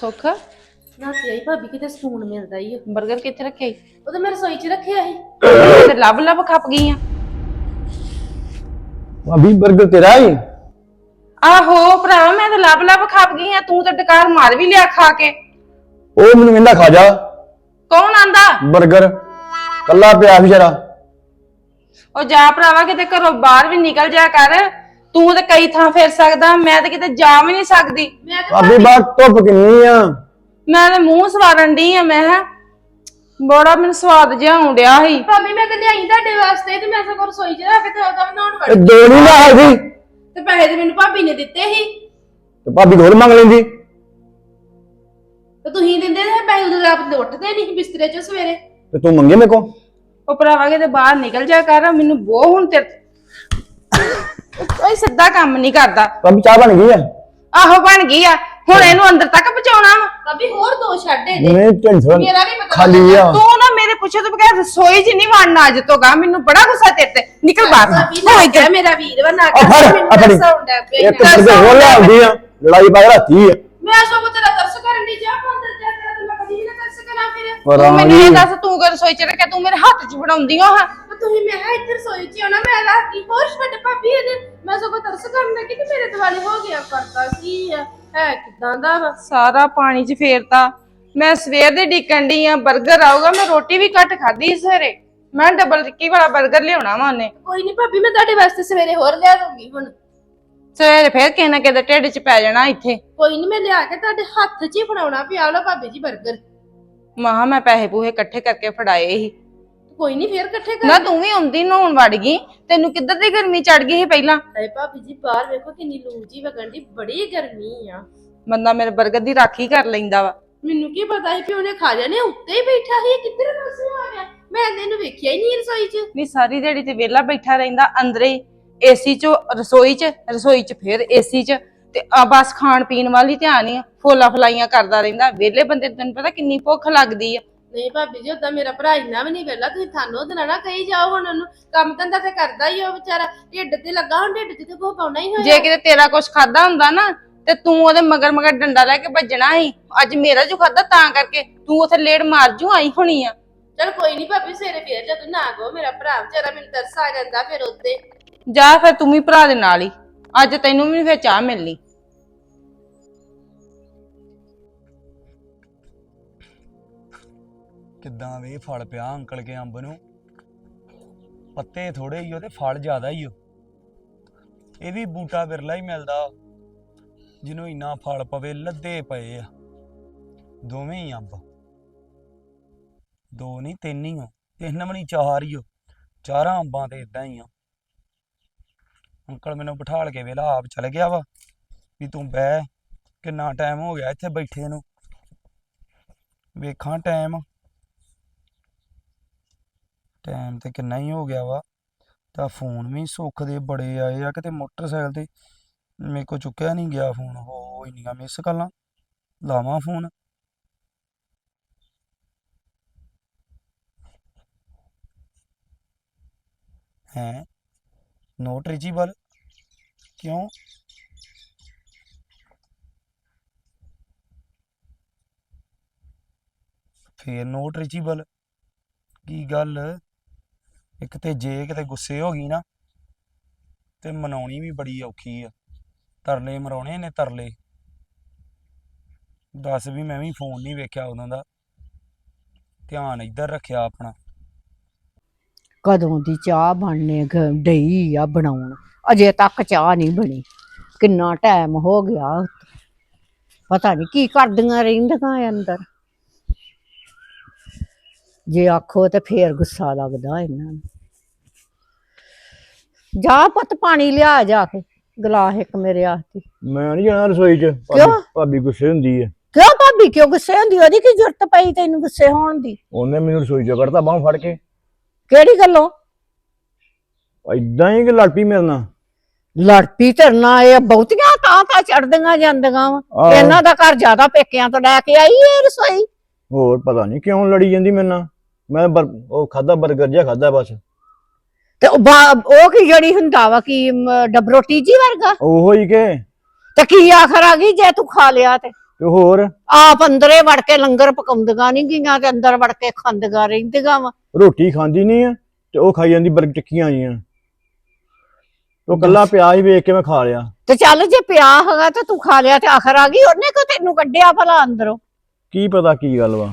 ਸੁੱਖ? ਨਾਤੀ ਆਈ ਭਾਬੀ ਕਿਤੇ ਸੂਣ ਮਿਲਦਾ ਹੀ 버ਗਰ ਕਿੱਥੇ ਰੱਖਿਆ ਈ? ਉਹ ਤਾਂ ਮੈਂ ਰਸੋਈ 'ਚ ਰੱਖਿਆ ਸੀ। ਤੇ ਲੱਭ ਲੱਭ ਖੱਪ ਗਈ ਆ। ਭਾਬੀ ਬਰਗਰ ਤੇਰਾ ਹੀ ਆਹੋ ਭਰਾ ਮੈਂ ਤਾਂ ਲੱਭ ਲੱਭ ਖੱਪ ਗਈ ਆ। ਤੂੰ ਤਾਂ ਟਕਾਰ ਮਾਰ ਵੀ ਲਿਆ ਖਾ ਕੇ। ਉਹ ਮੈਨੂੰ ਕਹਿੰਦਾ ਖਾ ਜਾ। ਕੌਣ ਆਂਦਾ? ਬਰਗਰ। ਕੱਲਾ ਪਿਆ ਵਿਚਾਰਾ ਉਹ ਜਾ ਭਰਾਵਾ ਕਿਤੇ ਘਰੋਂ ਬਾਹਰ ਵੀ ਨਿਕਲ ਜਾ ਕਰ। ਤੂੰ ਤਾਂ ਕਈ ਥਾਂ ਫਿਰ ਸਕਦਾ ਮੈਂ ਤਾਂ ਕਿਤੇ ਜਾ ਵੀ ਨਹੀਂ ਸਕਦੀ। ਮੈਂ ਤਾਂ ਭਾਬੀ ਬਾਹਰ ਧੁੱਪ ਕਿੰਨੀ ਆ? ਮੈਂ ਤਾਂ ਮੂੰਹ ਸਵਾਰਨ ਡਈ ਆ ਮੈਂ ਕਿਹਾ, ਬੜਾ ਮੈਨੂੰ ਸਵਾਦ ਜਿਹਾ ਆਉਣ ਡਿਆ ਸੀ। ਭਾਬੀ ਮੈਂ ਤਾਂ ਲਿਆਈ ਤੁਹਾਡੇ ਵਾਸਤੇ ਤੇ ਮੈਂ ਸਗੋਂ ਰਸੋਈ 'ਚ ਰੱਖ ਕੇ ਤੇ ਉਹਦਾ ਬਣਾਉਣ ਇਹ ਵੜੀ ਦੋ ਨਹੀਂ ਨਾ ਹੈਗੀ ਤੇ ਪੈਸੇ ਤੇ ਮੈਨੂੰ ਭਾਬੀ ਨੇ ਦਿੱਤੇ ਸੀ। ਤੇ ਭਾਬੀ ਹੋਰ ਮੰਗ ਲੈਂਦੀ। ਤੇ ਤੁਸੀਂ ਦਿੰਦੇ ਤੇ ਪੈਸੇ ਉਦੋਂ ਆਪ ਤੇ ਉੱਠਦੇ ਨਹੀਂ ਸੀ ਬਿਸਤਰੇ 'ਚ ਸਵੇਰੇ। ਤੇ ਤੂੰ ਮੰਗੇ ਮੇਰੇ ਕੋ ਉਹ ਭਰਾਵਾ ਕਿਤੇ ਬਾਹਰ ਨਿਕਲ ਜਾ ਕਰ ਮੈਨੂੰ ਬਹੁਤ ਹੁਣ ਤੇਰੇ ਕੋਈ ਸਿੱਧਾ ਕੰਮ ਨਹੀਂ ਕਰਦਾ। ਭਾਬੀ ਚਾਹ ਬਣ ਗਈ ਆ? ਆਹੋ ਬਣ ਗਈ ਆ। ਹੁਣ ਇਹਨੂੰ ਅੰਦਰ ਤੱਕ ਪਹੁੰਚਾਉਣਾ ਵਾ। ਭਾਬੀ ਹੋਰ ਦੋ ਛੱਡ ਦੇ ਦੇ ਮੈਂ ਟੈਨਸ਼ਨ ਮੇਰਾ ਵੀ ਪਤਾ ਖਾਲੀ ਆ। ਤੂੰ ਨਾ ਮੇਰੇ ਪੁੱਛੇ ਤੋਂ ਬਗੈਰ ਰਸੋਈ 'ਚ ਨਹੀਂ ਵੜਨਾ ਅੱਜ ਤੋਂ ਗਾ ਮੈਨੂੰ ਬੜਾ ਗੁੱਸਾ ਤੇਰੇ ਤੇ। ਨਿਕਲ ਬਾਹਰ। ਭਾਬੀ ਹੋ ਨਾ ਕਹਿ ਮੇਰਾ ਵੀਰ ਵਾ ਨਾ ਆ ਫੜ ਮੈਨੂੰ ਆ ਫੜੀ। ਆਉਂਦਾ ਇੱਕ ਗਰ ਹੋਰ ਲਿਆਉਂਦੀ ਆ। ਲੜਾਈ ਪਾ ਰਾਤੀ ਆ? ਮੈਂ ਸਗੋਂ ਤੇਰਾ ਤਰਸ ਕਰਨ ਦੀ ਜਾ ਅੰਦਰ ਜਾ ਤੇਰਾ ਤੇ ਮੈਂ ਕਦੀ ਵੀ ਨਾ ਤਰਸ ਕਰਾਂ ਫਿਰ। ਮੈਨੂੰ ਇਹ ਦੱਸ ਤੂੰ ਕਿ ਰਸੋਈ 'ਚ ਰੱਖਿਆ? ਤੂੰ ਮੇਰੇ ਹੱਥ 'ਚ ਫੜਾਉਂਦੀ ਹਾਂ ਤੇ ਤੁਸੀਂ ਮੈਂ ਕਿਹਾ ਇੱਥੇ ਰਸੋਈ 'ਚ ਹੀ ਆਉਣਾ ਮੈਂ ਰਾਤੀ ਹੋਰ ਛੱਡ ਭਾਬੀ ਇਹਦੇ। ਮੈਂ ਸਗੋਂ ਤਰਸ ਕਰਨ ਲੱਗੀ ਕਿ ਮੇਰੇ ਦਿਵਾਲੇ ਹੋ ਗਿਆ ਕਰਦਾ ਕੀ ਆ ਕਿਦਾਂ ਦਾ ਸਾਰਾ ਪਾਣੀ 'ਚ ਫੇਰਤਾ। ਮੈਂ ਸਵੇਰ ਦੇ ਡਿਕਣ ਡਈ ਆ 버ਗਰ ਆਊਗਾ ਮੈਂ ਰੋਟੀ ਵੀ ਘੱਟ ਖਾਧੀ ਸਵੇਰੇ। ਮੈਂ ਡਬਲ ਟਿੱਕੀ ਵਾਲਾ 버ਗਰ ਲਿਆਉਣਾ ਵਾ ਉਹਨੇ। ਕੋਈ ਨਹੀਂ ਭਾਬੀ ਮੈਂ ਤੁਹਾਡੇ ਵਾਸਤੇ ਸਵੇਰੇ ਹੋਰ ਲਿਆ ਦੂੰਗੀ ਹੁਣ। ਸਵੇਰੇ ਫੇਰ ਕਿਸੇ ਨਾ ਕਿਸੇ ਦੇ ਢਿੱਡ 'ਚ ਪੈ ਜਾਣਾ ਇੱਥੇ। ਕੋਈ ਨਹੀਂ ਮੈਂ ਲਿਆ ਕੇ ਤੁਹਾਡੇ ਹੱਥ 'ਚ ਹੀ ਫੜਾਉਣਾ ਪਿਆ ਲੋ ਭਾਬੀ ਜੀ 버ਗਰ ਮਹਾ ਮੈਂ ਪੈਸੇ ਪੂਹੇ ਇਕੱਠੇ ਕਰਕੇ ਫੜਾਏ ਸੀ। ਕੋਈ ਨਹੀਂ ਫੇਰ ਇਕੱਠੇ ਕਰ ਨਾ ਤੂੰ ਵੀ ਆਉਂਦੀ ਨਹਾਉਣ ਵੜ ਗਈ। ਤੈਨੂੰ ਕਿੱਧਰ ਦੀ ਗਰਮੀ ਚੜ ਗਈ ਸੀ ਪਹਿਲਾਂ? ਹਾਏ ਭਾਬੀ ਜੀ ਬਾਹਰ ਵੇਖੋ ਕਿੰਨੀ ਲੂ ਜੀ ਵਗਣ ਦੀ ਬੜੀ ਗਰਮੀ ਆ। ਬੰਦਾ ਮੇਰੇ 버ਗਰ ਦੀ ਰਾਖੀ ਕਰ ਲੈਂਦਾ ਵਾ। ਮੈਨੂੰ ਕੀ ਪਤਾ ਸੀ ਕਿ ਉਹਨੇ ਖਾ ਜਾਣੇ ਉੱਤੇ ਹੀ ਬੈਠਾ ਸੀ ਕਿੱਧਰ ਪਾਸੇ ਆ ਗਿਆ? ਮੈਂ ਤਾਂ ਇਹਨੂੰ ਵੇਖਿਆ ਹੀ ਨਹੀਂ ਰਸੋਈ 'ਚ। ਨਹੀਂ ਸਾਰੀ ਦਿਹਾੜੀ ਤੇ ਵਿਹਲਾ ਬੈਠਾ ਰਹਿੰਦਾ ਅੰਦਰੇ ਹੀ। ਏਸੀ 'ਚ ਰਸੋਈ 'ਚ ਰਸੋਈ 'ਚ ਫਿਰ ਏਸੀ 'ਚ। ਤੇ ਆ ਬਸ ਖਾਣ ਪੀਣ ਵਾਲੀ ਧਿਆਨ ਹੀ ਆ ਫੋਲਾ ਫਲਾਈਆਂ ਕਰਦਾ ਰਹਿੰਦਾ। ਵਿਹਲੇ ਬੰਦੇ ਨੂੰ ਤੈਨੂੰ ਪਤਾ ਕਿੰਨੀ ਭੁੱਖ ਲੱਗਦੀ ਆ। ਨਹੀਂ ਭਾਬੀ ਜੀ ਉਦਾਂ ਮੇਰਾ ਭਰਾ ਇੰਨਾ ਵੀ ਨਹੀਂ ਵੇਲਾ ਤੁਸੀਂ ਥਾਨੋਂ ਉਹਦੇ ਨਾਲ ਨਾ ਕਹੀ ਜਾਓ ਹੁਣ ਉਹਨੂੰ। ਕੰਮ ਧੰਦਾ ਤੇ ਕਰਦਾ ਹੀ ਉਹ ਵਿਚਾਰਾ। ਢਿੱਡ ਤੇ ਲੱਗਾ ਹੁਣ ਢਿੱਡ ਤੇ ਕੋ ਪਾਉਣਾ ਹੀ ਹੋਇਆ ਜੇ ਕਿਤੇ ਤੇਰਾ ਕੁਝ ਖਾਦਾ ਹੁੰਦਾ ਨਾ ਤੇ ਤੂੰ ਉਹਦੇ ਮਗਰ ਮਗਰ ਡੰਡਾ ਲੈ ਕੇ ਭੱਜਣਾ ਸੀ। ਅੱਜ ਮੇਰਾ ਜੋ ਖਾਦਾ ਤਾਂ ਕਰਕੇ ਤੂੰ ਉਥੇ ਲੇੜ ਮਾਰ ਜੂ ਆਈ ਹੋਣੀ ਆ। ਚਲ ਕੋਈ ਨਹੀਂ ਭਾਬੀ ਸਵੇਰੇ ਫੇਰ ਜਦ ਨਾ ਗੋ ਮੇਰਾ ਭਰਾ ਵਿਚਾਰਾ ਮੈਨੂੰ ਤਰਸ ਆ ਜਾਂਦਾ ਫਿਰ ਉੱਤੇ। ਜਾ ਫਿਰ ਤੂੰ ਵੀ ਭਰਾ ਦੇ ਨਾਲ ਹੀ। ਅੱਜ ਤੈਨੂੰ ਵੀ ਫਿਰ ਚਾਹ ਮਿਲਣੀ। ਕਿੱਦਾਂ ਵੇ ਫਲ ਪਿਆ ਅੰਕਲ ਕੇ ਅੰਬ ਨੂੰ? ਪੱਤੇ ਥੋੜੇ ਹੀ ਉਹ ਤੇ ਫਲ ਜ਼ਿਆਦਾ ਹੀ ਉਹ ਇਹ ਵੀ ਬੂਟਾ ਵਿਰਲਾ ਹੀ ਮਿਲਦਾ। ਜਿਹਨੂੰ ਇੰਨਾ ਫਲ ਪਵੇ, ਲੱਦੇ ਪਏ ਆ। ਦੋਵੇਂ ਹੀ ਅੰਬ। ਦੋ ਨਹੀਂ ਤਿੰਨ ਹੀ ਆ ਤਿੰਨ ਵੀ ਨਹੀਂ ਚਾਰ ਹੀ ਆ ਚਾਰਾਂ ਅੰਬਾਂ ਤੇ ਇਦਾਂ ਹੀ ਆ। ਅੰਕਲ ਮੈਨੂੰ ਬਿਠਾਲ ਕੇ ਵੇਲਾ, ਆਪ ਚਲ ਗਿਆ ਵਾ। ਵੀ ਤੂੰ ਬਹਿ। ਕਿੰਨਾ ਟਾਈਮ ਹੋ ਗਿਆ ਇੱਥੇ ਬੈਠੇ ਨੂੰ। ਵੇਖਾਂ ਟਾਈਮ ਟਾਈਮ ਤੇ ਕਿੰਨਾ ਹੀ ਹੋ ਗਿਆ ਵਾ, ਤਾਂ ਫੋਨ ਵੀ ਸੁੱਖ ਦੇ ਬੜੇ ਆਏ ਆ, ਕਿਤੇ ਮੋਟਰਸਾਈਕਲ ਤੇ ਮੇਰੇ ਕੋ ਚੁੱਕਿਆ ਨਹੀਂ ਗਿਆ ਫੋਨ ਹੋ ਇੰਨੀਆਂ ਮਿਸ ਕਾਲਾਂ ਲਾਵਾਂ ਫੋਨ ਹੈ? Not reachable? ਕਿਉਂ? ਫੇਰ ਨੋਟ ਰੀਚੇਬਲ? ਕੀ ਗੱਲ? ਇੱਕ ਤੇ ਜੇ ਕਿਤੇ ਗੁੱਸੇ ਹੋ ਗਈ ਨਾ ਤੇ ਮਨਾਉਣੀ ਵੀ ਬੜੀ ਔਖੀ ਆ। ਤਰਲੇ ਮਰਾਉਣੇ ਨੇ ਤਰਲੇ। ਦੱਸ ਵੀ ਮੈਂ ਵੀ ਫੋਨ ਨਹੀਂ ਵੇਖਿਆ ਉਦੋਂ ਦਾ। ਧਿਆਨ ਇੱਧਰ ਰੱਖਿਆ ਆਪਣਾ। ਕਦੋਂ ਦੀ ਚਾਹ ਬਣਨੇ, ਗ- ਡਈ ਆ ਬਣਾਉਣ। ਅਜੇ ਤੱਕ ਚਾਹ ਨਹੀਂ ਬਣੀ। ਕਿੰਨਾ ਟਾਈਮ ਹੋ ਗਿਆ। ਪਤਾ ਨਹੀਂ ਕੀ ਕਰਦੀਆਂ ਰਹਿੰਦੀਆਂ ਅੰਦਰ। ਜੇ ਆਖੋ ਤੇ ਫੇਰ ਗੁੱਸਾ ਲੱਗਦਾ ਇਹਨਾਂ ਨੂੰ। ਜਾ ਪੁੱਤ ਪਾਣੀ ਲਿਆ ਜਾ ਕੇ ਗਲਾਸ ਇੱਕ ਮੇਰੇ ਆਸਤੇ। ਮੈਂ ਨਹੀਂ ਜਾਣਾ ਰਸੋਈ 'ਚ ਭਾਬੀ- ਕਿਉਂ? ਭਾਬੀ ਗੁੱਸੇ ਹੁੰਦੀ ਹੈ ਕਿਉਂ ਭਾਬੀ ਕਿਉਂ ਗੁੱਸੇ ਹੁੰਦੀ? ਉਹਦੀ ਕੀ ਜ਼ਰੂਰਤ ਪਈ ਤੈਨੂੰ ਗੁੱਸੇ ਹੋਣ ਦੀ? ਉਹਨੇ ਮੈਨੂੰ ਰਸੋਈ 'ਚ ਕੱਢਤਾ ਬਾਹ ਫੜ ਕੇ। ਕਿਹੜੀ ਗੱਲੋਂ? ਇਦਾਂ ਹੀ ਕਿ ਲੜ ਪਈ ਮੇਰੇ ਨਾਲ। ਲੜ ਪਈ ਧਰਨਾ ਇਹ ਬਹੁਤੀਆਂ ਤਾਂ ਤਾਂ ਚੜਦੀਆਂ ਜਾਂਦੀਆਂ ਵਾ। ਆਹੋ। ਇਹਨਾਂ ਦਾ ਘਰ ਜ਼ਿਆਦਾ ਪੇਕਿਆਂ ਤੋਂ ਲੈ ਕੇ ਆਈ ਇਹ ਰਸੋਈ। ਹੋਰ ਪਤਾ ਨਹੀਂ ਕਿਉਂ ਲੜੀ ਜਾਂਦੀ ਮੇਰੇ ਨਾਲ। ਮੈਂ ਬਰ- ਉਹ ਖਾਦਾ 버ਗਰ ਜਿਹਾ ਖਾਦਾ ਬਸ। ਤੇ ਉਹ ਬਾ- ਉਹ ਕੀ ਜਿਹੜੀ ਹੁੰਦਾ ਵਾ ਕੀ ਡਬਰੋਟੀ ਜੀ ਵਰਗਾ? ਉਹੋ ਹੀ ਕਿ? ਤੇ ਕੀ ਆਖਰ ਆ ਗਈ ਜੇ ਤੂੰ ਖਾ ਲਿਆ ਤੇ? ਤੇ ਹੋਰ? ਆਪ ਅੰਦਰੇ ਵੜ ਕੇ ਲੰਗਰ ਪਕਾਉਂਦੀਆਂ ਨਹੀਂ ਗੀਆਂ ਤੇ ਅੰਦਰ ਵੜ ਕੇ ਖਾਂਦੀਆਂ ਰਹਿੰਦੀਆਂ ਵਾ। ਰੋਟੀ ਖਾਂਦੀ ਨਹੀਂ ਆ ਤੇ ਉਹ ਖਾਈ ਜਾਂਦੀ ਬਰਗ ਟਿੱਕੀਆਂ ਆਈਆਂ ਉਹ ਕੱਲਾ ਪਿਆ ਹੀ ਵੇਖ ਕੇ ਮੈਂ ਖਾ ਲਿਆ। ਤੇ ਚੱਲ ਜੇ ਪਿਆ ਹੈਗਾ ਤੇ ਤੂੰ ਖਾ ਲਿਆ ਤੇ ਆਖਰ ਆ ਗਈ ਉਹਨੇ ਕੋ ਤੈਨੂੰ ਕੱਢਿਆ ਭਲਾ ਅੰਦਰੋਂ? ਕੀ ਪਤਾ ਕੀ ਗੱਲ ਵਾ।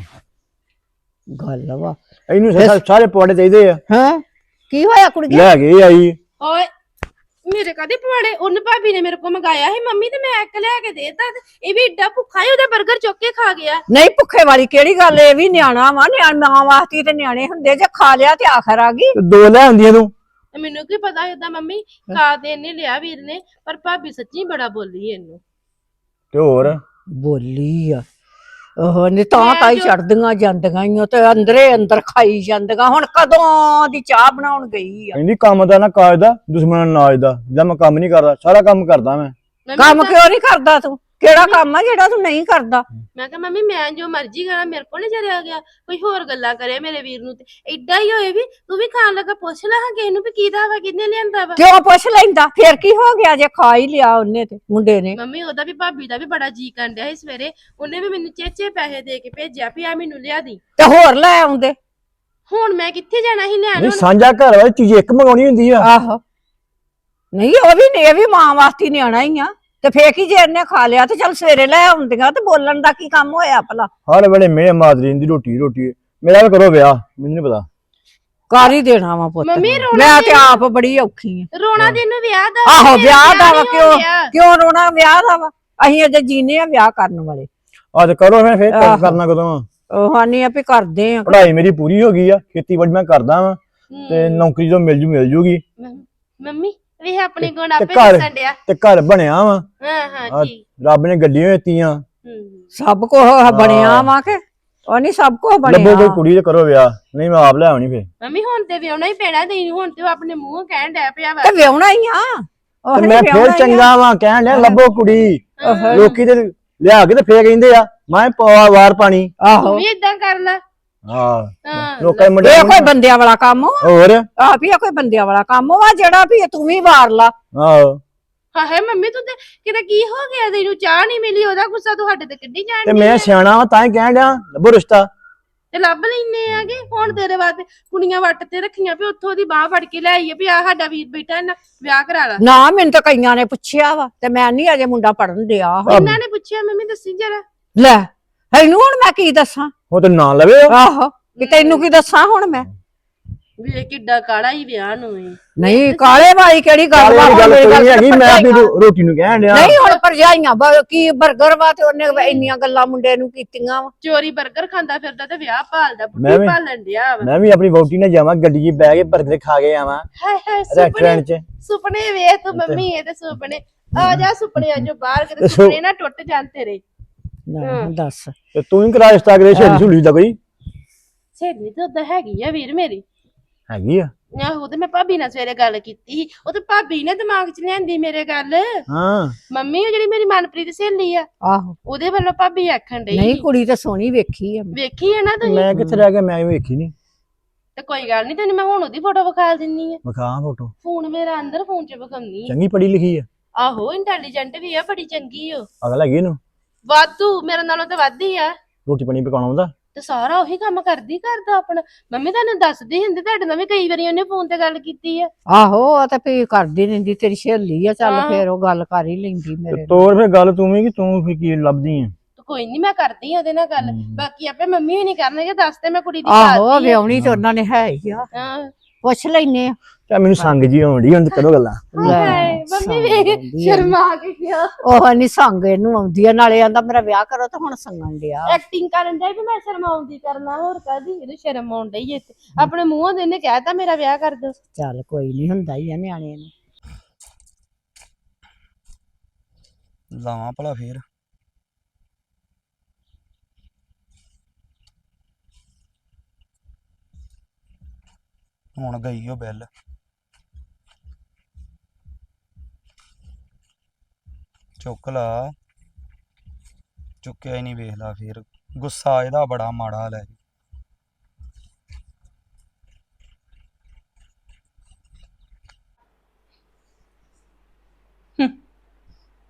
ਗੱਲ ਵਾ। ਇਹਨੂੰ ਸਾ- ਸਾਰੇ ਪਵਾੜੇ ਚਾਹੀਦੇ ਆ। ਹੈ? ਕੀ ਹੋਇਆ ਕੁੜੀਏ? ਲੈ ਗਏ ਆਈ। ਓਏ ਮੇਰੇ ਕਦੇ ਪਵਾੜੇ ਉਹਨ ਭਾਬੀ ਨੇ ਮੇਰੇ ਕੋਲ ਮੰਗਾਇਆ ਸੀ ਮੰਮੀ ਤੇ ਮੈਂ ਇੱਕ ਲਿਆ ਕੇ ਦੇਤਾ ਤੇ ਇਹ ਵੀ ਏਡਾ ਭੁੱਖਾ ਹੀ ਉਹਦਾ 버ਗਰ ਚੁੱਕ ਕੇ ਖਾ ਗਿਆ। ਨਹੀਂ ਭੁੱਖੇ ਵਾਲੀ ਕਿਹੜੀ ਗੱਲ ਇਹ ਵੀ ਨਿਆਣਾ ਵਾ ਨਿਆਣਾ ਵਾਸਤੇ ਤੇ ਨਿਆਣੇ ਹੁੰਦੇ ਜੇ ਖਾ ਲਿਆ ਤੇ ਆਖਰ ਆ ਗਈ। ਦੋ ਲੈ ਆਉਂਦੀਆਂ ਤੂੰ। ਮੈਨੂੰ ਕੀ ਪਤਾ ਏਦਾਂ ਮੰਮੀ ਖਾ ਦੇ ਇਹਨੇ ਲਿਆ ਵੀਰ ਨੇ ਪਰ ਭਾਬੀ ਸੱਚੀ ਬੜਾ ਬੋਲੀ ਇਹਨੂੰ। ਤੇ ਹੋਰ? ਬੋਲੀ ਆ। ਉਹ ਨੇ ਤਾਂ ਤਾਂ ਹੀ ਚੜਦੀਆਂ ਜਾਂਦੀਆਂ ਈ ਓ ਤੇ ਅੰਦਰੇ ਅੰਦਰ ਖਾਈ ਜਾਂਦੀਆਂ। ਹੁਣ ਕਦੋਂ ਦੀ ਚਾਹ ਬਣਾਉਣ ਗਈ ਆ? ਕਹਿੰਦੀ ਕੰਮ ਦਾ ਨਾ ਕਾਜ ਦਾ ਦੁਸ਼ਮਣ ਨਾਜ ਦਾ ਜਦ ਮੈਂ ਕੰਮ ਨਹੀਂ ਕਰਦਾ ਸਾਰਾ ਕੰਮ ਕਰਦਾ ਮੈਂ। ਕੰਮ ਕਿਉਂ ਨਹੀਂ ਕਰਦਾ ਤੂੰ? ਕਿਹੜਾ ਕੰਮ ਆ ਜਿਹੜਾ ਤੂੰ ਨਹੀਂ ਕਰਦਾ? ਮੈਂ ਕਿਹਾ ਮੰਮੀ ਮੈਂ ਜੋ ਮਰਜ਼ੀ ਕਰਾਂ ਮੇਰੇ ਕੋਲ ਨਹੀਂ ਜਰਿਆ ਗਿਆ। ਕੋਈ ਹੋਰ ਗੱਲਾਂ ਕਰੇ ਮੇਰੇ ਵੀਰ ਨੂੰ ਤੇ। ਏਡਾ ਹੀ ਹੋਏ ਵੀ ਤੂੰ ਵੀ ਖਾਣ ਲੱਗਾ ਪੁੱਛ ਲੈ ਹਾਂ ਕਿਸੇ ਨੂੰ ਵੀ ਕੀ ਦਾ ਵਾ ਕਿੰਨੇ ਲਿਆਂਦਾ ਵਾ। ਕਿਉਂ ਪੁੱਛ ਲੈਂਦਾ? ਫੇਰ ਕੀ ਹੋ ਗਿਆ ਜੇ ਖਾ ਹੀ ਲਿਆ ਉਹਨੇ ਤੇ ਮੁੰਡੇ ਨੇ? ਮੰਮੀ ਉਹਦਾ ਵੀ ਭਾਬੀ ਦਾ ਵੀ ਬੜਾ ਜੀ ਕੰਡਿਆ ਸੀ ਸਵੇਰੇ। ਉਹਨੇ ਵੀ ਮੈਨੂੰ ਚੇਚੇ ਪੈਸੇ ਦੇ ਕੇ ਭੇਜਿਆ ਵੀ ਆ ਮੈਨੂੰ ਲਿਆ ਦੀ। ਤੇ ਹੋਰ ਲੈ ਆਉਂਦੇ? ਹੁਣ ਮੈਂ ਕਿੱਥੇ ਜਾਣਾ ਸੀ ਲੈਣ? ਨਹੀਂ ਹੁਣ ਸਾਂਝਾ ਘਰ ਵਾਲੀ ਚੀਜ਼ ਇੱਕ ਮੰਗਾਉਣੀ ਹੁੰਦੀ ਆ। ਆਹੋ। ਨਹੀਂ ਉਹ ਵੀ ਨੇ ਇਹ ਵੀ ਮਾਂ ਵਾਸਤੇ ਨਿਆਣਾ ਹੀ ਆ। ਤੇ ਫੇਰ ਕੀ ਜੇ ਇਹਨੇ ਖਾ ਲਿਆ ਤੇ ਚੱਲ ਸਵੇਰੇ ਲੈ ਆਉਂਦੀਆਂ ਤੇ ਬੋਲਣ ਦਾ ਕੀ ਕੰਮ ਹੋਇਆ ਭਲਾ? ਹਰ ਵੇਲੇ ਮੇਰੇ ਮਾਦਰੀ ਦੀ ਰੋਟੀ ਰੋਟੀ। ਮੇਰਾ ਵੀ ਕਰੋ ਵਿਆਹ ਮੈਨੂੰ ਨਹੀਂ ਪਤਾ। ਕਰ ਹੀ ਦੇਣਾ ਵਾ ਪੁੱਤ। ਮੰਮੀ ਰੋਣਾ ਮੈਂ ਤੇ ਤੇ- ਆਪ ਬੜੀ ਔਖੀ ਆ। ਰੋਣਾ ਤੇ ਇਹਨੂੰ ਵਿਆਹ ਦਾ ਆਹੋ ਵੀ ਵਿਆਹ ਦਾ ਵਾ ਕਿਉਂ। ਕਿਉਂ ਰੋਣਾ? ਵਿਆਹ ਦਾ ਵਾ। ਅਸੀਂ ਅਜੇ ਜੀਨੇ ਆ ਵਿਆਹ ਕਰਨ ਵਾਲੇ। ਆ ਤੇ ਕਰੋ ਮੈਂ ਫੇਰ ਆਹੋ। ਕਰਨਾ ਕਦੋਂ ਆ? ਉਹ ਹਾਨੀ ਆ ਵੀ ਕਰਦੇ ਆ। ਪੜ੍ਹਾਈ ਮੇਰੀ ਪੂਰੀ ਹੋ ਗਈ ਆ ਖੇਤੀਬਾੜੀ ਮੈਂ ਕਰਦਾ ਵਾਂ। ਤੇ ਨੌਕਰੀ ਜਦੋਂ ਮਿਲ ਜੂ ਮਿਲ ਜੂਗੀ। ਮੰਮੀ ਵੀ ਆਪਣੇ ਗੁਣ ਤੇ ਆਪੇ ਘਰ- ਦੱਸਣ ਡਿਆ। ਤੇ ਘਰ ਬਣਿਆ ਵਾ। ਹਾਂ ਹਾਂ ਠੀਕ ਰੱਬ ਨੇ ਗੱਡੀਆਂ ਦਿੱਤੀਆਂ। ਹਮ। ਸਭ ਕੁਝ ਬਣਿਆ ਵਾ ਕਿ? ਉਹ ਨਹੀਂ ਸਭ ਕੁਝ ਲੱਭੋ ਬਣਿਆ ਕੋਈ ਕੁੜੀ ਤੇ ਕਰੋ ਵਿਆਹ। ਨਹੀਂ ਮੈਂ ਆਪ ਲੈ ਆਉਣੀ ਫੇਰ। ਮੰਮੀ ਹੁਣ ਤੇ ਵਿਆਹਣਾ ਹੀ ਪੈਣਾ। ਤੇ ਹੁਣ ਤੇ ਉਹ ਆਪਣੇ ਮੂੰਹ ਕਹਿਣ ਡਿਆ ਪਿਆ ਵਾ। ਤੇ ਵਿਆਹਣਾ ਹੀ ਆ। ਉਹ ਤੇ ਮੈਂ ਫੇਰ। ਚੰਗਾ ਵਾਂ। ਕਹਿਣ ਡਿਆ ਲੱਭੋ ਕੁੜੀ। ਲੋਕੀ ਤੇ ਲਿਆ ਕੇ ਤੇ ਫੇਰ ਕਹਿੰਦੇ ਆ ਮੈਂ ਪਵਾ ਵਾਰ ਪਾਣੀ। ਤੂੰ ਆਹੋ ਵੀ ਇਦਾਂ ਕਰ ਲੈ। ਹਾਂ। ਹਾਂ। ਲੋਕਾਂ ਦੇ ਮੁੰਡੇ ਇਹ ਕੋਈ ਬੰਦਿਆਂ ਵਾਲਾ ਕੰਮ ਵਾ ਹੋਰ? ਆ ਵੀ ਇਹ ਕੋਈ ਬੰਦਿਆਂ ਵਾਲਾ ਕੰਮ ਵਾ ਜਿਹੜਾ ਵੀ ਤੂੰ ਵੀ ਵਾਰ ਲਾ। ਆਹੋ। ਹਾਏ ਮੰਮੀ ਤੂੰ ਤੇ ਕਿਤੇ ਕੀ ਹੋ ਗਿਆ? ਤੈਨੂੰ ਚਾਹ ਨਹੀਂ ਮਿਲੀ ਉਹਦਾ ਗੁੱਸਾ ਤੁਹਾਡੇ ਤੇ ਕਿੱਡੀ ਜਾਣ ਤੇ ਡਈ ਮੈਂ ਆ। ਸਿਆਣਾ ਵਾਂ ਤਾਂ ਹੀ ਕਹਿਣ ਡਿਆ ਲੱਭੋ ਰਿਸ਼ਤਾ। ਤੇ ਲੱਭ ਲੈਨੇ ਆਗੇ ਹੁਣ ਤੇਰੇ ਵਾਸਤੇ ਕੁੜੀਆਂ ਵੱਟ ਤੇ ਰੱਖੀਆਂ ਵੀ ਉੱਥੋਂ ਦੀ ਬਾਹ ਫੜ ਕੇ ਲੈ ਆਈਏ ਵੀ ਆ ਸਾਡਾ ਵੀਰ ਇਹਨਾਂ ਵਿਆਹ ਕਰਾ ਲਾ। ਨਾ ਮੈਨੂੰ ਤਾਂ ਕਈਆਂ ਨੇ ਪੁੱਛਿਆ ਵਾ ਤੇ ਮੈਂ ਨਹੀਂ ਅਜੇ ਮੁੰਡਾ ਪੜਨ ਦਿਆ ਇਹਨਾਂ ਨੇ ਪੁੱਛਿਆ ਮੰਮੀ ਦੱਸੀ ਜਰਾ। ਲੈ ਇਹਨੂੰ ਹੁਣ ਮੈਂ ਕੀ ਦੱਸਾਂ? ਉਹ ਤੇ ਨਾਂ ਲਵੇ ਆਹੋ ਕਿ ਤੈਨੂੰ ਕੀ ਦੱਸਾਂ ਹੁਣ ਮੈਂ? ਵੀ ਇਹ ਕਿੱਡਾ ਕਾੜਾ ਹੀ ਵਿਆਹ ਨੂੰ ਏ। ਨਹੀਂ ਕਾਲੇ ਭਾਈ ਕਿਹੜੀ ਗੱਲ ਵਾ? ਗੱਲ ਨਹੀਂ ਹੈਗੀ ਮੈਂ ਆਪਣੀ ਰੋਟੀ ਨੂੰ ਕਹਿਣ ਡਿਆ। ਨਹੀਂ ਹੁਣ ਪਰਜਾਈਆਂ ਕੀ 버ਗਰ ਵਾ ਤੇ ਉਹਨੇ ਇੰਨੀਆਂ ਗੱਲਾਂ ਮੁੰਡੇ ਨੂੰ ਕੀਤੀਆਂ ਵਾ। ਚੋਰੀ ਬਰਗਰ ਖਾਂਦਾ ਫਿਰਦਾ ਤੇ ਵਿਆਹ ਪਾਲਦਾ ਬੁੱਢੀ ਭਾਲਣ ਡਿਆ ਵਾ। ਮੈਂ ਵੀ ਆਪਣੀ ਵਹੁਟੀ ਨਾਲ ਜਾਵਾਂ ਗੱਡੀ 'ਚ ਬਹਿ ਕੇ ਬਰਗਰ ਖਾ ਕੇ ਆਵਾਂ। ਰੈਸਟੋਰੈਂਟ 'ਚ। ਸੁਪਨੇ ਵੇਖ ਤੂੰ ਮੰਮੀ ਇਹ ਤੇ ਸੁਪਨੇ। ਆ ਜਾ ਸੁਪਨੇ ਆ ਜੋ ਬਾਹਰ ਕਿਤੇ ਸੁਪਨੇ ਨਾ ਟੁੱਟ ਜਾਂਦੇ ਤੇਰੇ। ਨਾ ਹਾਂ। ਦੱਸ। ਤੇ ਤੂੰ ਹੀ ਕਰਾ ਰਿਸ਼ਤਾ ਕਰੇ ਆਹ। ਸੁਲੀ ਦਾ ਕੋਈ? ਸਹੇਲੀ ਤੇ ਉਦਾਂ ਹੈਗੀ ਆ ਵੀਰ ਮੇਰੀ। ਹੈਗੀ ਆ? ਆਹੋ ਤੇ ਮੈਂ ਭਾਬੀ ਨਾਲ ਸਵੇਰੇ ਗੱਲ ਕੀਤੀ ਸੀ। ਉਹ ਤੇ ਭਾਬੀ ਨੇ ਦਿਮਾਗ 'ਚ ਲਿਆਂਦੀ ਮੇਰੇ ਗੱਲ। ਹਾਂ। ਮੰਮੀ ਉਹ ਜਿਹੜੀ ਮੇਰੀ ਮਨਪ੍ਰੀਤ ਸਹੇਲੀ ਆ ਆਹੋ। ਉਹਦੇ ਵੱਲੋਂ ਭਾਬੀ ਆਖਣ ਡਈ ਨਹੀਂ ਸੀ। ਕੁੜੀ ਤਾਂ ਸੋਹਣੀ ਵੇਖੀ ਆ। ਵੇਖੀ ਹੈ ਨਾ ਤੁਸੀਂ? ਮੈਂ ਕਿੱਥੇ ਰਹਿ ਗਿਆ ਮੈਂ ਵੇਖੀ ਨਹੀਂ ਤੇ ਕੋਈ ਗੱਲ ਨਹੀਂ ਤੈਨੂੰ ਮੈਂ ਹੁਣ ਉਹਦੀ ਫੋਟੋ ਵਿਖਾ ਦਿੰਨੀ ਆ। ਵਿਖਾ ਫੋਟੋ। ਫੋਨ ਮੇਰਾ ਅੰਦਰ ਫੋਨ 'ਚ ਵਿਖਾਉਣੀ ਆ। ਚੰਗੀ ਪੜੀ ਲਿਖੀ ਆ। ਆਹੋ ਇੰਟੈਲੀਜੈਂਟ ਵੀ ਆ ਬੜੀ ਚੰਗੀ ਓ ਅਗਲਾ ਹੈਗੀ ਇਹਨੂੰ? ਵਾਧੂ ਮੇਰੇ ਨਾਲੋਂ ਤਾਂ ਵੱਧ ਹੀ ਆ। ਰੋਟੀ ਪਾਣੀ ਪਕਾਉਣਾ ਆਉਂਦਾ ਤੇ ਸਾਰਾ ਉਹੀ ਕੰਮ ਕਰਦੀ ਕਰਦਾ ਆਪਣਾ। ਮੰਮੀ ਤੁਹਾਨੂੰ ਦੱਸਦੀ ਹੁੰਦੀ ਤੁਹਾਡੇ ਨਾਲ ਵੀ ਕਈ ਵਾਰੀ ਉਹਨੇ ਫੋਨ ਤੇ ਗੱਲ ਕੀਤੀ ਆ। ਆਹੋ ਉਹ ਤਾਂ ਵੀ ਕਰਦੀ ਰਹਿੰਦੀ ਤੇਰੀ ਸਹੇਲੀ ਆ ਚੱਲ ਹਾਂ। ਫੇਰ ਉਹ ਗੱਲ ਕਰ ਹੀ ਲੈਂਦੀ ਤੇ ਮੇਰੇ ਨਾਲ। ਤੋਰ ਫੇਰ ਗੱਲ ਤੂੰ ਵੀ ਕਿ ਤੂੰ ਫੇਰ ਕੀ ਲੱਭਦੀ ਆ? ਤੇ ਕੋਈ ਨਹੀਂ ਮੈਂ ਕਰਦੀ ਆ ਉਹਦੇ ਨਾਲ ਗੱਲ। ਹਮ। ਬਾਕੀ ਆਪੇ ਮੰਮੀ ਵੀ ਨਹੀਂ ਕਰਨਗੇ ਦੱਸ ਤੇ ਮੈਂ ਕੁੜੀ ਦੀ ਆਹੋ। ਵਿਆਹਣੀ ਤੇ ਉਹਨਾਂ ਨੇ ਹੈ ਹੀ ਆ। ਹਾਂ। ਪੁੱਛ ਲੈਨੇ ਆ। ਤੇ ਮੈਨੂੰ ਸੰਗ ਜੀ ਆਉਂਦੀ ਹੁਣ ਤੇ ਕਰੋ ਗੱਲਾਂ। ਹਾਏ ਮੰਮੀ ਵੀ ਆਉਂਦੀ ਆ। ਸ਼ਰਮਾ ਕੇ ਗਿਆ। ਉਹ ਨਹੀਂ ਸੰਗ ਇਹਨੂੰ ਆਉਂਦੀ ਆ ਨਾਲੇ ਆਂਦਾ ਮੇਰਾ ਵਿਆਹ ਕਰੋ ਤਾਂ ਹੁਣ ਸੰਗਣ ਡਿਆ। ਐਕਟਿੰਗ ਕਰਨ ਦਾ ਵੀ ਮੈਂ ਸ਼ਰਮਾਉਂਦੀ ਕਰਨਾ ਹੋਰ ਕਾਦੀ ਇਹਨੂੰ ਸ਼ਰਮ ਆਉਣ ਡਈ ਇੱਥੇ। ਆਪਣੇ ਮੂੰਹੋਂ ਦੇ ਇਹਨੇ ਕਹਿਤਾ ਮੇਰਾ ਵਿਆਹ ਕਰ ਦੋ ਚੱਲ ਕੋਈ ਨਹੀਂ ਹੁੰਦਾ ਹੀ ਆ ਨਿਆਣੇ ਨੂੰ। ਲਾਵਾਂ ਭਲਾ ਫੇਰ। ਹੁਣ ਗਈ ਉਹ ਬਿੱਲ। ਚੁੱਕ ਲਾ। ਚੁੱਕਿਆ ਹੀ ਨਹੀਂ ਵੇਖ ਲਾ ਫੇਰ। ਗੁੱਸਾ ਇਹਦਾ ਬੜਾ ਮਾੜਾ ਲੈ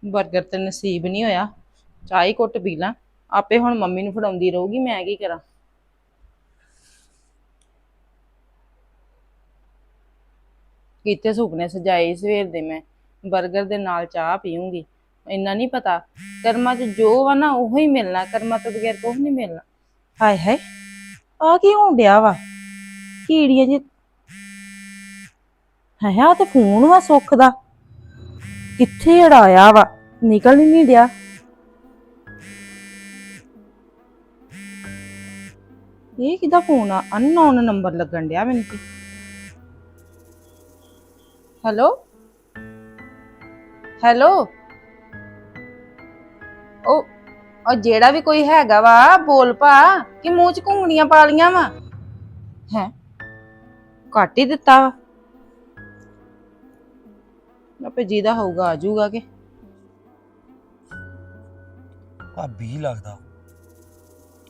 버ਗਰ ਤੇ ਨਸੀਬ ਨਹੀਂ ਹੋਇਆ। ਚਾਹ ਹੀ ਘੁੱਟ ਪੀ ਲਾਂ। ਆਪੇ ਹੁਣ ਮੰਮੀ ਨੂੰ ਫੜਾਉਂਦੀ ਰਹੂਗੀ, ਮੈਂ ਕੀ ਕਰਾਂ? ਕੀਤੇ ਸੁਪਨੇ ਸਜਾਏ ਸਵੇਰ ਦੇ ਮੈਂ। 버ਗਰ ਦੇ ਨਾਲ ਚਾਹ ਪੀਉਂਗੀ ਇੰਨਾ ਨਹੀਂ ਪਤਾ। ਕਰਮਾਂ 'ਚ ਜੋ ਵਾ ਨਾ, ਉਹੋ ਹੀ ਮਿਲਣਾ। ਕਰਮਾਂ ਤੋਂ ਬਗੈਰ ਕੁਝ ਨਹੀਂ ਮਿਲਣਾ। ਹਾਏ ਹਾਏ ਆ ਕੀ ਹੋਣ ਡਿਆ ਵਾ? ਕੀੜੀਆਂ ਜੀ ਹੈ ਆ ਤੇ ਫੋਨ ਵਾ ਸੁੱਖ ਦਾ। ਕਿੱਥੇ ਅੜਾਇਆ ਵਾ? ਨਿਕਲ ਹੀ ਨਹੀਂ ਡਿਆ। ਇਹ ਕਿਹਦਾ ਫੋਨ ਆ? ਅਨਨੋਨ ਨੰਬਰ ਲੱਗਣ ਡਿਆ ਮੈਨੂੰ ਤੇ। ਹੈਲੋ? ਹੈਲੋ? ਉਹ ਉਹ ਜਿਹੜਾ ਵੀ ਕੋਈ ਹੈਗਾ ਵਾ, ਬੋਲ ਪਾ ਕਿ ਮੂੰਹ ਚ ਘੁੰਗਣੀਆਂ ਪਾ ਲੀਆਂ ਵਾ। ਹੈ? ਕੱਟ ਹੀ ਦਿੱਤਾ ਵਾ। ਆਪੇ ਜਿਹਦਾ ਹੋਊਗਾ, ਆ ਜਾਊਗਾ ਕਿ। ਭਾਬੀ ਲੱਗਦਾ।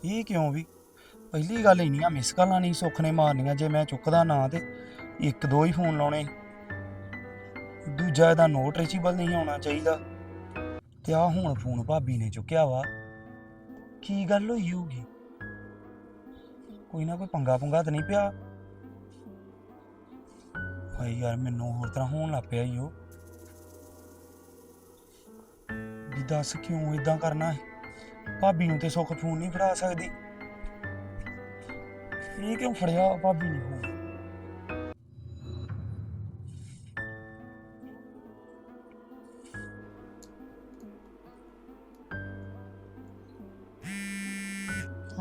ਇਹ ਕਿਉਂ ਵੀ? ਪਹਿਲੀ ਗੱਲ ਇੰਨੀਆਂ ਮਿਸ ਕਾਲਾਂ ਨਹੀਂ ਸੁੱਖ ਨੇ ਮਾਰਨੀਆਂ, ਜੇ ਮੈਂ ਚੁੱਕਦਾ ਨਾ ਤੇ ਇੱਕ ਦੋ ਹੀ ਫੋਨ ਲਾਉਣੇ। ਦੂਜਾ ਇਹਦਾ ਨੋਟ ਰੀਚੇਬਲ ਨਹੀਂ ਹੋਣਾ ਚਾਹੀਦਾ। ਤੇ ਆ ਹੁਣ ਫੋਨ ਭਾਬੀ ਨੇ ਚੁੱਕਿਆ ਵਾ। ਕੀ ਗੱਲ ਹੋਈ ਹੋਊਗੀ? ਕੋਈ ਨਾ ਕੋਈ ਪੰਗਾ ਪੁੰਗਾ ਤਾਂ ਨਹੀਂ ਪਿਆ। ਹਾਏ ਯਾਰ, ਮੈਨੂੰ ਹੋਰ ਤਰ੍ਹਾਂ ਹੋਣ ਲੱਗ ਪਿਆ ਈ ਉਹ ਵੀ ਦੱਸ ਕਿਉਂ ਇਦਾਂ ਕਰਨਾ ਹੈ? ਭਾਬੀ ਨੂੰ ਤੇ ਸੁੱਖ ਫੋਨ ਨਹੀਂ ਫੜਾ ਸਕਦੀ। ਇਹ ਕਿਉਂ ਫੜਿਆ ਭਾਬੀ ਨੇ ਫੋਨ?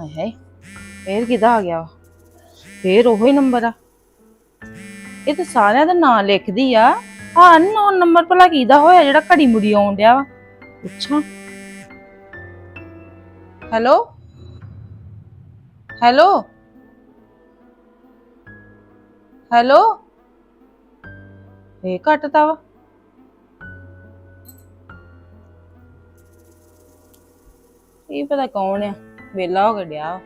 ਹਾਏ ਹਾਏ, ਫੇਰ ਕਿਹਦਾ ਆ ਗਿਆ ਵਾ? ਫੇਰ ਉਹੋ ਹੀ ਨੰਬਰ ਆ। ਇਹ ਤਾਂ ਸਾਰਿਆਂ ਦਾ ਨਾਂ ਲਿਖਦੀ ਆ। ਹਾਂ ਅਨਨੋਨ ਨੰਬਰ ਭਲਾ ਕਿਹਦਾ ਹੋਇਆ ਜਿਹੜਾ ਘੜੀ ਮੁੜੀ ਆਉਣ ਡਿਆ ਵਾ? ਅੱਛਾ ਹੈਲੋ? ਹੈਲੋ? ਹੈਲੋ? ਇਹ ਕੱਟਦਾ ਵਾ। ਇਹ ਪਤਾ ਕੌਣ ਆ? ਵੇਲਾ ਹੋ ਗਿਆ।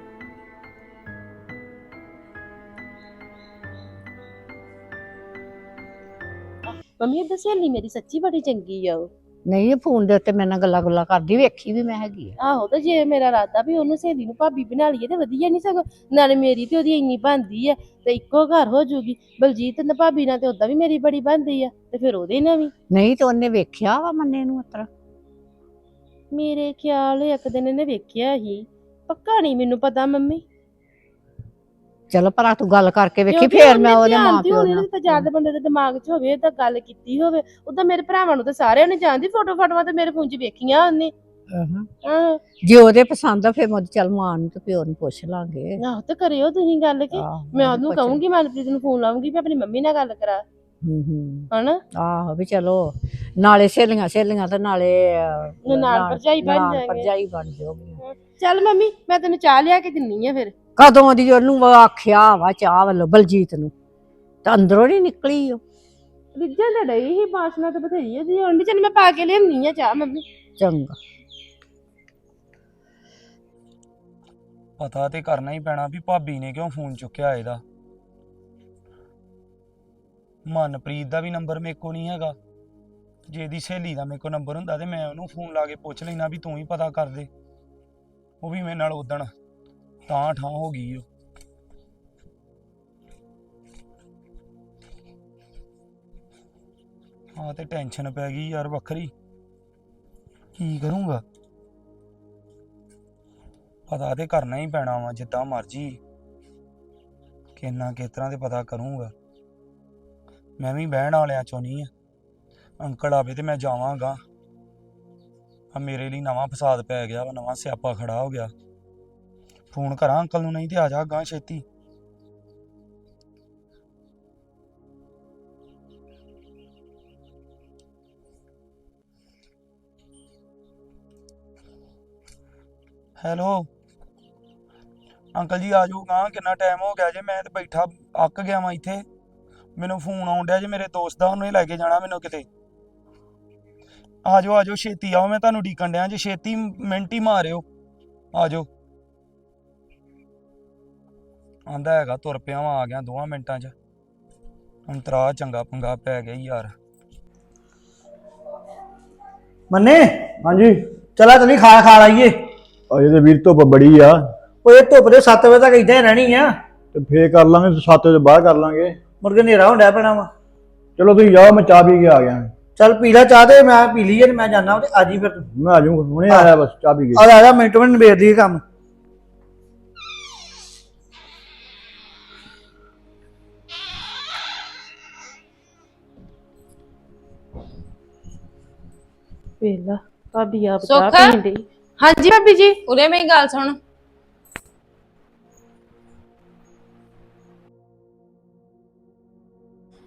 ਮੰਮੀ ਇਹ ਸਹੇਲੀ ਮੇਰੀ ਸੱਚੀ ਬੜੀ ਚੰਗੀ ਆ ਉਹ। ਨਹੀਂ ਇਹ ਫੋਨ ਦੇ ਉੱਤੇ ਮੇਰੇ ਨਾਲ ਗੱਲਾਂ ਗੁੱਲਾਂ ਕਰਦੀ ਵੇਖੀ ਵੀ ਮੈਂ ਹੈਗੀ ਆ। ਆਹੋ ਤੇ ਜੇ ਮੇਰਾ ਇਰਾਦਾ ਵੀ ਉਹਨੂੰ ਸਹੇਲੀ ਨੂੰ ਭਾਬੀ ਬਣਾ ਲਈਏ ਤੇ ਵਧੀਆ ਨਹੀਂ ਸਗੋਂ ਨਾਲੇ ਮੇਰੀ ਤੇ ਉਹਦੀ ਇੰਨੀ ਬਣਦੀ ਆ ਤੇ ਇੱਕੋ ਘਰ ਹੋ ਜੂਗੀ। ਬਲਜੀਤ ਤੇ ਭਾਬੀ ਨਾਲ ਤੇ ਉਦਾਂ ਵੀ ਮੇਰੀ ਬੜੀ ਬਣਦੀ ਆ ਤੇ ਫਿਰ ਉਹਦੇ ਨਾਲ ਵੀ। ਨਹੀਂ ਤੇ ਉਹਨੇ ਵੇਖਿਆ ਵਾ ਮੰਨੇ ਨੂੰ ਉਤਰ ਮੇਰੇ ਖਿਆਲ ਇੱਕ ਦਿਨ ਇਹਨੇ ਵੇਖਿਆ ਹੀ। ਪੱਕਾ ਨਹੀਂ ਮੈਨੂੰ ਪਤਾ ਮੰਮੀ। ਚਲੋ ਭਰਾ ਤੂੰ ਗੱਲ ਕਰਕੇ ਵੇਖੀ ਕਿਉਂਕਿ ਫੇਰ ਮੈਂ ਉਹਦੇ ਧਿਆਨ ਮਾਂ ਪਿਓ ਹੋਣੇ ਨਾਲ। ਤਾਂ ਜ਼ਿਆਦਾ ਬੰਦੇ ਦੇ ਦਿਮਾਗ 'ਚ ਹੋਵੇ ਤਾਂ ਗੱਲ ਕੀਤੀ ਹੋਵੇ ਉਦਾਂ ਮੇਰੇ ਭਰਾਵਾਂ ਨੂੰ ਤਾਂ ਸਾਰਿਆਂ ਨੇ ਜਾਣਦੀ ਫੋਟੋ ਫਾਟੋਆਂ ਤੇ ਮੇਰੇ ਫੋਨ 'ਚ ਵੇਖੀਆਂ ਉਹਨੇ। ਅਹਾਂ। ਆਹ ਜੇ ਉਹਦੇ ਪਸੰਦ ਆ ਫੇਰ ਮੈਂ ਉਹਦੀ ਚੱਲ ਮਾਂ ਨੂੰ ਤੇ ਪਿਓ ਨੂੰ ਪੁੱਛ ਲਾਂਗੇ। ਆਹੋ ਤੇ ਕਰਿਓ ਤੁਸੀਂ ਗੱਲ ਕਿ। ਆਹੋ, ਮੈਂ ਉਹਨੂੰ ਪੁੱਛ- ਕਹੂੰਗੀ ਮਨਪ੍ਰੀਤ ਨੂੰ ਫੋਨ ਲਾਉਂਗੀ ਵੀ ਆਪਣੀ ਮੰਮੀ ਨਾਲ ਗੱਲ ਕਰਾ। ਹੂੰ ਹੂੰ ਹਨਾ? ਆਹੋ ਵੀ ਚਲੋ ਨਾਲੇ ਸਹੇਲੀਆਂ ਸਹੇਲੀਆਂ ਤੇ ਨਾਲੇ ਅਹ, ਨਨਾਣ ਭਰਜਾਈ ਬਣ ਨਨਾਣ ਜਾਣਗੇ। ਭਰਜਾਈ ਬਣ ਜਾਓਗੇ ਚੱਲ ਮੰਮੀ ਮੈਂ ਤੈਨੂੰ ਚਾਹ ਲਿਆ ਕੇ ਦਿੰਨੀ ਆ ਫਿਰ। ਕਦੋਂ ਦੀ ਉਹਨੂੰ ਆਖਿਆ ਵਾ ਚਾਹ ਵੱਲੋਂ ਬਲਜੀਤ ਨੂੰ? ਤਾਂ ਅੰਦਰੋਂ ਨਹੀਂ ਨਿਕਲੀ ਉਹ। ਰਿੱਜਾਂ ਤੇ ਡਈ ਹੀ ਬਾਸ਼ਨਾ ਤੇ ਬਥੇਰੀ ਉਹਦੀ ਹੁਣ ਵੀ ਚੱਲ ਮੈਂ ਪਾ ਕੇ ਲਿਆਉਣੀ ਆ ਚਾਹ ਮੰਮੀ। ਚੰਗਾ। ਪਤਾ ਤੇ ਕਰਨਾ ਹੀ ਪੈਣਾ ਵੀ ਭਾਬੀ ਨੇ ਕਿਉਂ ਫੋਨ ਚੁੱਕਿਆ ਇਹਦਾ। ਮਨਪ੍ਰੀਤ ਦਾ ਵੀ ਨੰਬਰ ਮੇਰੇ ਕੋ ਨਹੀਂ ਹੈਗਾ। ਜੇ ਇਹਦੀ ਸਹੇਲੀ ਦਾ ਮੇਰੇ ਕੋ ਨੰਬਰ ਹੁੰਦਾ ਤੇ ਮੈਂ ਉਹਨੂੰ ਫੋਨ ਲਾ ਕੇ ਪੁੱਛ ਲੈਣਾ ਵੀ ਤੂੰ ਹੀ ਪਤਾ ਕਰ ਦੇ। ਉਹ ਵੀ ਮੇਰੇ ਨਾਲ ਉਦਣ ਤਾਂ ਠਾਂ ਹੋ ਗਈ ਉਹ ਹਾਂ ਤੇ ਟੈਨਸ਼ਨ ਪੈ ਗਈ ਯਾਰ ਵੱਖਰੀ। ਕੀ ਕਰੂੰਗਾ? ਪਤਾ ਤੇ ਕਰਨਾ ਹੀ ਪੈਣਾ ਵਾ, ਜਿੱਦਾਂ ਮਰਜ਼ੀ। ਕਿੰਨਾ ਕਿਸ ਤਰ੍ਹਾਂ ਤੇ ਪਤਾ ਕਰੂੰਗਾ। ਮੈਂ ਵੀ ਬਹਿਣ ਵਾਲਿਆਂ ਚੋਂ ਨਹੀਂ ਆ। ਅੰਕਲ ਆਵੇ ਤੇ ਮੈਂ ਜਾਵਾਂਗਾ। ਆ ਮੇਰੇ ਲਈ ਨਵਾਂ ਫਸਾਦ ਪੈ ਗਿਆ ਵਾ, ਨਵਾਂ ਸਿਆਪਾ ਖੜਾ ਹੋ ਗਿਆ। ਫੋਨ ਕਰਾਂ ਅੰਕਲ ਨੂੰ, ਨਹੀਂ ਤੇ ਆ ਜਾ ਗਾਂ ਛੇਤੀ। ਹੈਲੋ? ਅੰਕਲ ਜੀ ਆ ਜਾਓ ਗਾਂ, ਕਿੰਨਾ ਟਾਈਮ ਹੋ ਗਿਆ ਜੇ ਮੈਂ ਤੇ ਬੈਠਾ, ਅੱਕ ਗਿਆ ਵਾਂ ਇੱਥੇ। ਮੈਨੂੰ ਫੋਨ ਆਉਣ ਡਿਆ ਜੇ ਮੇਰੇ ਦੋਸਤ ਦਾ, ਉਹਨੇ ਲੈ ਕੇ ਜਾਣਾ ਮੈਨੂੰ ਕਿਤੇ। ਆ ਜਾਓ ਆ ਜਾਓ ਛੇਤੀ ਆਓ ਮੈਂ ਤੁਹਾਨੂੰ ਡੀਕਣ ਡਿਆ ਜੇ ਛੇਤੀ ਮਿੰਟ ਹੀ ਮਾਰਿਓ। ਆ ਜਾਓ ਆਂਦਾ ਹੈਗਾ ਤੁਰ ਪਿਆ ਵਾਂ ਆ ਗਿਆ ਦੋਵਾਂ ਮਿੰਟਾਂ 'ਚ। ਅੰਤਰਾ ਚੰਗਾ ਪੰਗਾ ਪੈ ਗਿਆ ਈ ਯਾਰ। ਮੰਨੇ ਹਾਂਜੀ। ਚਲਾ ਤਨੀ ਖਾ ਖਾ ਲਾਈਏ। ਅਜੇ ਤੇ ਵੀਰ ਧੁੱਪ ਬੜੀ ਆ। ਇਹ ਧੁੱਪ ਦੇ 7 ਵਜੇ ਤੱਕ ਇਦਾਂ ਹੀ ਰਹਿਣੀ ਆ। ਤੇ ਫੇਰ ਕਰ ਲਾਂਗੇ 7 ਵਜੇ ਬਾਅਦ ਕਰ ਲਾਂਗੇ। ਮੁੜ ਕੇ ਹਨੇਰਾ ਹੁੰਦਾ ਪੈਣਾ ਵਾ। ਚਲੋ ਤੁਸੀਂ ਜਾਓ ਮੈਂ ਚਾਹ ਪੀ ਕੇ ਆ ਗਿਆ। ਚੱਲ ਪੀ ਲੈ ਚਾਹ ਤੇ ਮੈਂ ਪੀ ਲਈ ਜੇ ਮੈਂ ਜਾਣਾ ਤੇ ਅੱਜ ਹੀ ਫਿਰ ਤੂੰ। ਮੈਂ ਆ ਜਾਊਂਗਾ ਹੁਣੇ ਆਇਆ ਬਸ ਚਾਹ ਪੀ ਕੇ। ਆ ਜਾ ਆ ਮਿੰਟ ਮਿੰਟ ਨਿਬੇੜ ਦੀ ਕੰਮ। ਵੇਲਾ ਭਾਬੀ ਆਪ ਸੁੱਖ? ਚਾਹ ਪੀਣ ਡਈ। ਹਾਂਜੀ ਭਾਬੀ ਜੀ। ਉਰੇ ਮੇਰੀ ਗੱਲ ਸੁਣ।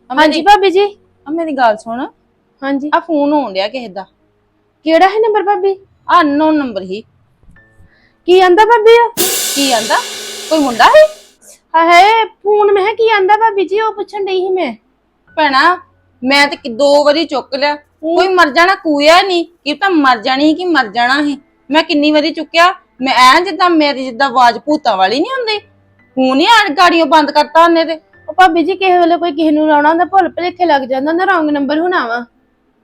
ਹਾਂਜੀ ਭਾਬੀ ਜੀ। ਆ ਮੇਰੀ ਗੱਲ ਸੁਣ। ਹਾਂਜੀ। ਆ ਫੋਨ ਹੋਣ ਡਿਆ ਕਿਸੇ ਦਾ। ਕਿਹੜਾ ਹੈ ਨੰਬਰ ਭਾਬੀ? ਆ ਅਨਨੋਨ ਨੰਬਰ ਹੀ ਕੀ ਆਂਦਾ ਭਾਬੀ ਉਹ? ਕੀ ਆਂਦਾ? ਕੋਈ ਮੁੰਡਾ ਹੈ ਹਾਏ ਫੋਨ ਮੈਂ ਕਿਹਾ ਕੀ ਆਂਦਾ ਭਾਬੀ ਜੀ ਉਹ ਪੁੱਛਣ ਡਈ ਸੀ ਮੈਂ। ਭੈਣਾ ਮੈਂ ਤੇ ਕਿ- ਦੋ ਵਾਰੀ ਚੁੱਕ ਲਿਆ। ਕੋਈ ਮਰ ਜਾਣਾ ਕੂਇਆ ਨਹੀਂ। ਕਿ ਤਾਂ ਮਰ ਜਾਣੀ ਸੀ ਕਿ ਮਰ ਜਾਣਾ ਸੀ। ਮੈਂ ਕਿੰਨੀ ਵਾਰੀ ਚੁੱਕਿਆ। ਮੈਂ ਐ ਜਿੱਦਾਂ ਮੇਰੀ ਜਿੱਦਾਂ ਆਵਾਜ਼ ਭੂਤਾਂ ਵਾਲੀ ਨਹੀਂ ਹੁੰਦੀ। ਫੋਨ ਹੀ ਆ ਗਾੜੀਆਂ ਬੰਦ ਕਰਤਾ ਉਹਨੇ ਤੇ। ਉਹ ਭਾਬੀ ਜੀ ਕਿਸੇ ਵੇਲੇ ਕੋਈ ਕਿਸੇ ਨੂੰ ਲਾਉਣਾ ਹੁੰਦਾ ਭੁੱਲ ਭੁਲੇਖੇ ਲੱਗ ਜਾਂਦਾ ਹੁੰਦਾ ਰੌਂਗ ਨੰਬਰ ਹੋਣਾ ਵਾ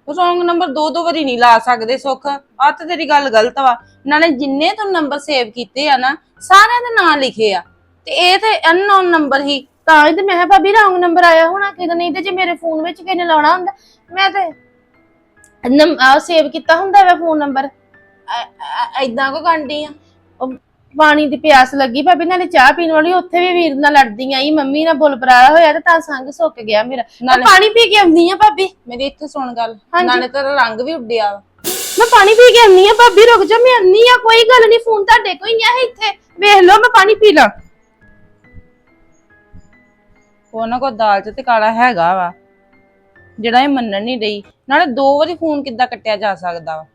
ਰੋਂਗ ਨੰਬਰ ਦੋ ਦੋ ਵਾਰੀ ਨਹੀਂ ਲਾ ਸਕਦੇ ਸੁੱਖ। ਆ ਤੇ ਤੇਰੀ ਗੱਲ ਗਲਤ ਵਾ। ਨਾਲੇ ਜਿੰਨੇ ਤੂੰ ਨੰਬਰ ਸੇਵ ਕੀਤੇ ਆ ਨਾ, ਸਾਰਿਆਂ ਦੇ ਨਾਂ ਲਿਖੇ ਆ। ਤੇ ਇਹ ਤੇ ਅਨਨੋਨ ਨੰਬਰ ਹੀ। ਤਾਂ ਹੀ ਤੇ ਮੈਂ ਕਿਹਾ ਭਾਬੀ ਰੌਂਗ ਨੰਬਰ ਆਇਆ ਹੋਣਾ ਕਿਤੇ ਨਹੀਂ ਤੇ ਜੇ ਮੇਰੇ ਫੋਨ ਵਿੱਚ ਕਿਸੇ ਲਾਉਣਾ ਹੁੰਦਾ, ਮੈਂ ਤੇ ਨੰਬ ਸੇਵ ਕੀਤਾ ਹੁੰਦਾ ਵਾ ਫੋਨ ਨੰਬਰ ਐਦਾਂ ਕੋ ਗੰਡੀ ਆ? ਪਾਣੀ ਦੀ ਪਿਆਸ ਲੱਗੀ ਭਾਬੀ ਨਾਲੇ ਚਾਹ ਪੀਣ ਵਾਲੀ ਉੱਥੇ ਵੀ ਵੀਰ ਨਾਲ ਲੜਦੀ ਆਈ ਮੰਮੀ ਨਾਲ ਬੁੱਲ ਬਰਾਲਾ ਹੋਇਆ ਤੇ ਤਾਂ ਸੰਗ ਸੁੱਕ ਗਿਆ ਮੇਰਾ। ਮੈਂ ਨਾਲੇ- ਪਾਣੀ ਪੀ ਕੇ ਆਉਂਦੀ ਆ ਭਾਬੀ। ਮੇਰੀ ਇੱਥੇ ਸੁਣ ਗੱਲ ਹਾਂਜੀ। ਨਾਲੇ ਤੇਰਾ ਰੰਗ ਵੀ ਉੱਡਿਆ ਵਾ। ਮੈਂ ਪਾਣੀ ਪੀ ਕੇ ਆਉਂਦੀ ਆ ਭਾਬੀ ਰੁਕ ਜਾ ਮੈਂ ਆਉਂਦੀ ਆ ਕੋਈ ਗੱਲ ਨਹੀਂ ਫੋਨ ਤੁਹਾਡੇ ਕੋਲ ਹੀ ਆ ਇੱਥੇ। ਵੇਖ ਲਓ ਮੈਂ ਪਾਣੀ ਪੀ ਲਾਂ। ਉਹਨਾਂ ਕੋ ਦਾਲ ਚ ਤੇ ਕਾਲਾ ਹੈਗਾ ਵਾ ਜਿਹੜਾ ਇਹ ਮੰਨਣ ਨਹੀਂ ਡਈ। ਨਾਲੇ ਦੋ ਵਾਰੀ ਫੋਨ ਕਿੱਦਾਂ ਕੱਟਿਆ ਜਾ ਸਕਦਾ ਵਾ।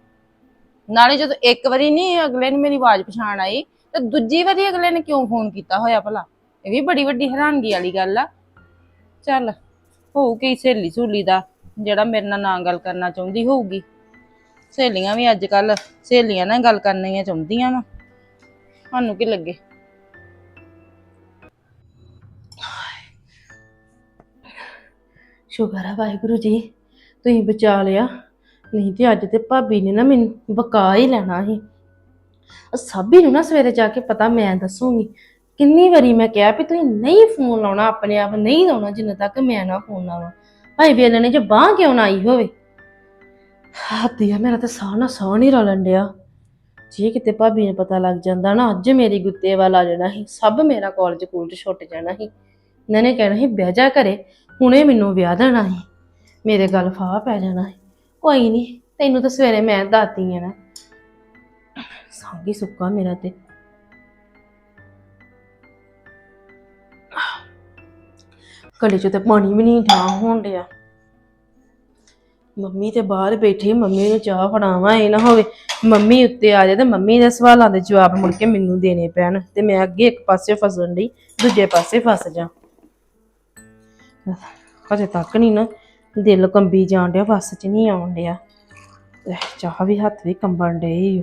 ਨਾਲੇ ਜਦੋਂ ਇੱਕ ਵਾਰੀ ਨਹੀਂ ਅਗਲੇ ਨੂੰ ਮੇਰੀ ਆਵਾਜ਼ ਪਛਾਣ ਆਈ ਤੇ ਦੂਜੀ ਵਾਰੀ ਅਗਲੇ ਨੇ ਕਿਉਂ ਫੋਨ ਕੀਤਾ ਹੋਇਆ ਭਲਾ? ਇਹ ਵੀ ਬੜੀ ਵੱਡੀ ਹੈਰਾਨਗੀ ਵਾਲੀ ਗੱਲ ਆ। ਚੱਲ, ਹੋਊ ਕਿ ਸਹੇਲੀ ਸਹੂਲੀ ਦਾ, ਜਿਹੜਾ ਮੇਰੇ ਨਾਲ ਨਾ ਗੱਲ ਕਰਨਾ ਚਾਹੁੰਦੀ ਹੋਊਗੀ। ਸਹੇਲੀਆਂ ਵੀ ਅੱਜ ਕੱਲ ਸਹੇਲੀਆਂ ਨਾਲ ਗੱਲ ਕਰਨੀਆਂ ਚਾਹੁੰਦੀਆਂ ਵਾ। ਸਾਨੂੰ ਕੀ ਲੱਗੇ? ਸ਼ੁਕਰ ਆ ਵਾਹਿਗੁਰੂ ਜੀ, ਤੁਸੀਂ ਬਚਾ ਲਿਆ। ਨਹੀਂ ਤੇ ਅੱਜ ਤੇ ਭਾਬੀ ਨੇ ਨਾ ਮੈਨੂੰ ਬਕਾ ਹੀ ਲੈਣਾ ਸੀ। ਉਹ ਸਾਬੀ ਨੂੰ ਨਾ ਸਵੇਰੇ ਜਾ ਕੇ ਪਤਾ ਮੈਂ ਦੱਸੂਗੀ। ਕਿੰਨੀ ਵਾਰੀ ਮੈਂ ਕਿਹਾ ਵੀ ਤੁਸੀਂ ਨਹੀਂ ਫੋਨ ਲਾਉਣਾ, ਆਪਣੇ ਆਪ ਨਹੀਂ ਲਾਉਣਾ, ਜਿੰਨੇ ਤੱਕ ਮੈਂ ਨਾ ਫੋਨ ਲਾਵਾਂ। ਭਾਈ ਵੇਲੇ ਨੇ ਜੇ ਬਾਹ ਕਿਉਂ ਨਾ ਆਈ ਹੋਵੇ। ਹੱਥੀ ਆ, ਮੇਰਾ ਤਾਂ ਸਾਹ ਨਾ ਸਾਹ ਨਹੀਂ ਰਲਣ ਡਿਆ। ਜੇ ਕਿਤੇ ਭਾਬੀ ਨੂੰ ਪਤਾ ਲੱਗ ਜਾਂਦਾ ਨਾ, ਅੱਜ ਮੇਰੀ ਗੁੱਤੇ ਵੱਲ ਆ ਜਾਣਾ ਸੀ, ਸਭ ਮੇਰਾ ਕਾਲਜ ਕੂਲਜ ਛੁੱਟ ਜਾਣਾ ਸੀ। ਇਹਨਾਂ ਨੇ ਕਹਿਣਾ ਸੀ, ਬਹਿ ਜਾ ਘਰੇ, ਹੁਣੇ ਮੈਨੂੰ ਵਿਆਹ ਦੇਣਾ ਸੀ। ਮੇਰੇ ਗੱਲ ਫਾਹ ਪੈ ਜਾਣਾ ਸੀ। ਕੋਈ ਨਹੀਂ ਤੈਨੂੰ ਤਾਂ ਸਵੇਰੇ ਮੈਂ ਦਾਤੀ ਆ ਨਾ। ਸੰਗੀ ਸੁੱਕਾ ਮੇਰਾ ਤੇ ਗਲੇ 'ਚ ਤੇ ਪਾਣੀ ਵੀ ਨਹੀਂ ਠਾ ਹੋਣ ਡਿਆ ਮੰਮੀ ਤੇ ਬਾਹਰ ਬੈਠੀ ਮੰਮੀ ਨੂੰ ਚਾਹ ਫੜਾਵਾਂ ਇਹ ਨਾ ਹੋਵੇ ਮੰਮੀ ਉੱਤੇ ਆ ਜਾਏ ਤੇ ਮੰਮੀ ਦੇ ਸਵਾਲਾਂ ਦੇ ਜਵਾਬ ਮੁੜ ਕੇ ਮੈਨੂੰ ਦੇਣੇ ਪੈਣ। ਤੇ ਮੈਂ ਅੱਗੇ ਇੱਕ ਪਾਸੇ ਫਸਣ ਲਈ ਦੂਜੇ ਪਾਸੇ ਫਸ ਜਾ। ਹਜੇ ਤੱਕ ਨਹੀਂ ਨਾ ਦਿਲ ਕੰਬੀ ਜਾਣ ਡਿਆ ਬਸ ਚ ਨਹੀਂ ਆਉਣ ਡਿਆ। ਚਾਹ ਵੀ ਹੱਥ ਵੀ ਕੰਬਣ ਡਏ